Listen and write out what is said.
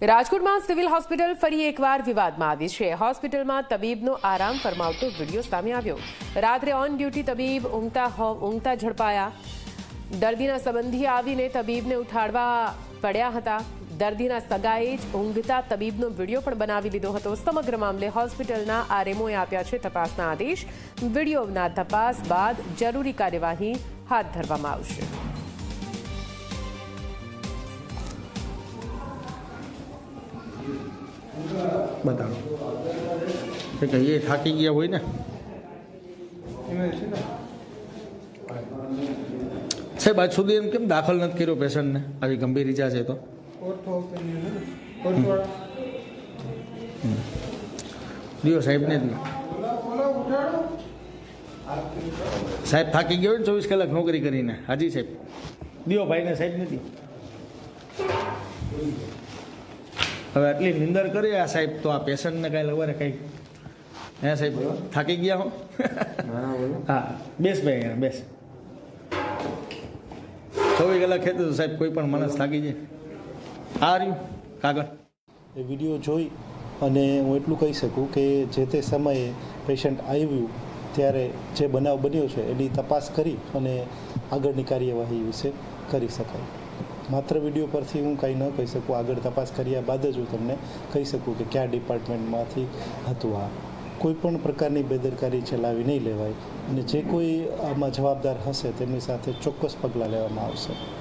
રાજકોટમાં civil hospital ફરી એકવાર વિવાદમાં આવી છે. હોસ્પિટલમાં તબીબનો આરામ ફરમાવતો વીડિયો સામે આવ્યો. રાત્રે ઓન ડ્યુટી તબીબ ઊંઘતા ઊંઘતા ઝડપાયા. દર્દીના સંબંધી આવીને તબીબને ઉઠાડવા પડ્યા હતા. દર્દીના સગાએ જ ઊંઘતા તબીબનો વીડિયો પણ બનાવી લીધો હતો. સમગ્ર મામલે હોસ્પિટલના આરએમઓએ આપ્યા છે તપાસના આદેશ. વિડીયોના તપાસ બાદ જરૂરી કાર્યવાહી હાથ ધરવામાં આવશે. બતાવો. એ થાકી ગયા હોય ને? સાહેબ, આજ સુધી એમ કેમ દાખલ નથી કર્યો પેશન્ટને? આવી ગંભીર ઈજા છે તો? દિયો સાહેબને જ સાહેબ, થાકી ગયો ને ચોવીસ કલાક નોકરી કરીને. હાજી સાહેબ. દિયો ભાઈને સાહેબ નથી. હવે આટલી નિંદર કરી આ સાહેબ તો આ પેશન્ટને કાંઈ લવારે કંઈક હે સાહેબ થાકી ગયા હો? હા બેસ ભાઈ અહીંયા બેસ. ચોવીસ કલાક ખેતી તો સાહેબ કોઈ પણ માણસ થાકી જાય. આ રહ્યું કાગળ. એ વીડિયો જોઈ અને હું એટલું કહી શકું કે જે તે સમયે પેશન્ટ આવ્યું ત્યારે જે બનાવ બન્યો છે એની તપાસ કરી અને આગળની કાર્યવાહી વિશે કરી શકાય. માત્ર વીડિયો પરથી હું કાંઈ ન કહી શકું. આગળ તપાસ કર્યા બાદ જ હું તમને કહી શકું કે કયા ડિપાર્ટમેન્ટમાંથી હતું આ. કોઈ પણ પ્રકારની બેદરકારી ચલાવી નહીં લેવાય. અને જે કોઈ આમાં જવાબદાર હશે, તેમની સાથે ચોક્કસ પગલાં લેવામાં આવશે.